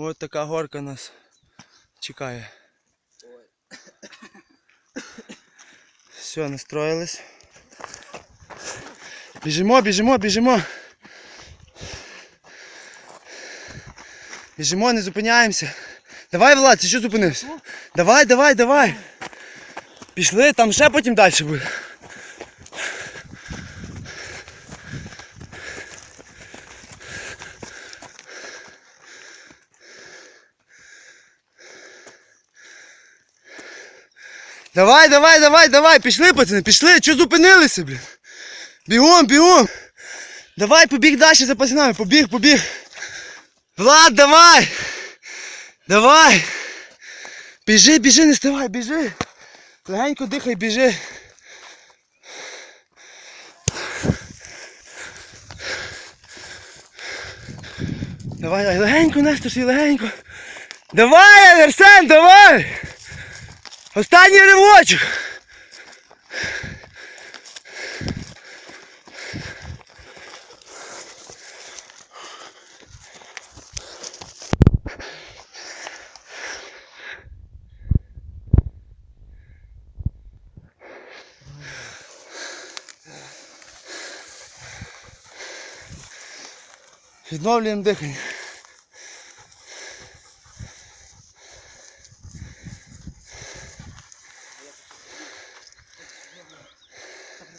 Ось така горка нас чекає. Все, настроїлись. Біжимо, біжимо, біжимо. Біжимо, не зупиняємося. Давай, Влад, ти що зупинився? Давай, давай, давай. Пішли, там ще потім далі буде. Давай, давай, давай, давай, пішли, пацани, пішли, чого зупинилися, блін? Бігом, бігом. Давай, побіг далі за пацанами, побіг, побіг. Влад, давай! Давай! Біжи, біжи, не ставай, біжи. Легенько дихай, біжи. Давай, давай, легенько, Нестор, легенько. Давай, Арсен, давай! Останній ривочок! Відновлюємо дихання.